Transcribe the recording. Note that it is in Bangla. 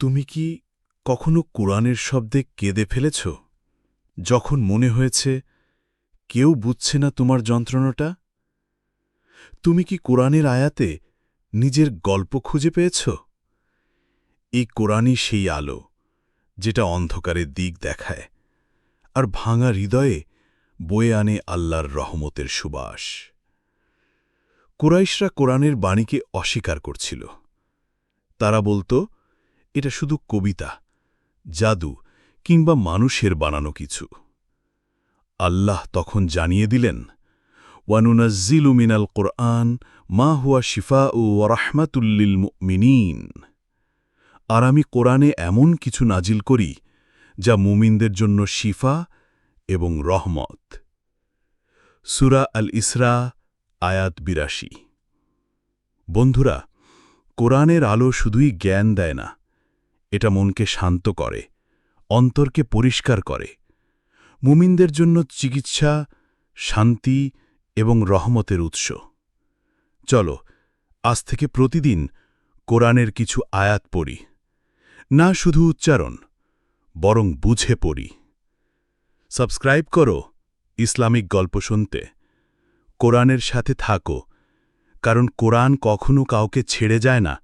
তুমি কি কখনো কোরআনের শব্দে কেঁদে ফেলেছ? যখন মনে হয়েছে, কেউ বুঝছে না তোমার যন্ত্রণাটা? তুমি কি কোরআনের আয়াতে নিজের গল্প খুঁজে পেয়েছ? এই কোরআনই সেই আলো, যেটা অন্ধকারের দিক দেখায় আর ভাঙা হৃদয়ে বয়ে আনে আল্লাহর রহমতের সুবাস। কুরাইশরা কোরআনের বাণীকে অস্বীকার করছিল। তারা বলতো এটা শুধু কবিতা, জাদু কিংবা মানুষের বানানো কিছু। আল্লাহ তখন জানিয়ে দিলেন, ওয়ানুনাজ্জিলু মিনাল কোরআন, মা হুয়া শিফা ও রাহমাতুল্লিল মিনীন আর আমি কোরআনে এমন কিছু নাজিল করি, যা মুমিনদের জন্য শিফা এবং রহমত। সুরা আল ইসরা, আয়াত বিরাশি। বন্ধুরা, কোরআনের আলো শুধুই জ্ঞান দেয় না এটা মনকে শান্ত করে, অন্তরকে পরিষ্কার করে। মুমিনদের জন্য চিকিৎসা, শান্তি এবং রহমতের উৎস। চলো, আজ থেকে প্রতিদিন কোরআনের কিছু আয়াত পড়ি। না শুধু উচ্চারণ, বরং বুঝে পড়ি। সাবস্ক্রাইব করো ইসলামিক গল্প শুনতে। কোরআনের সাথে থাকো, কারণ কোরআন কখনো কাউকে ছেড়ে যায় না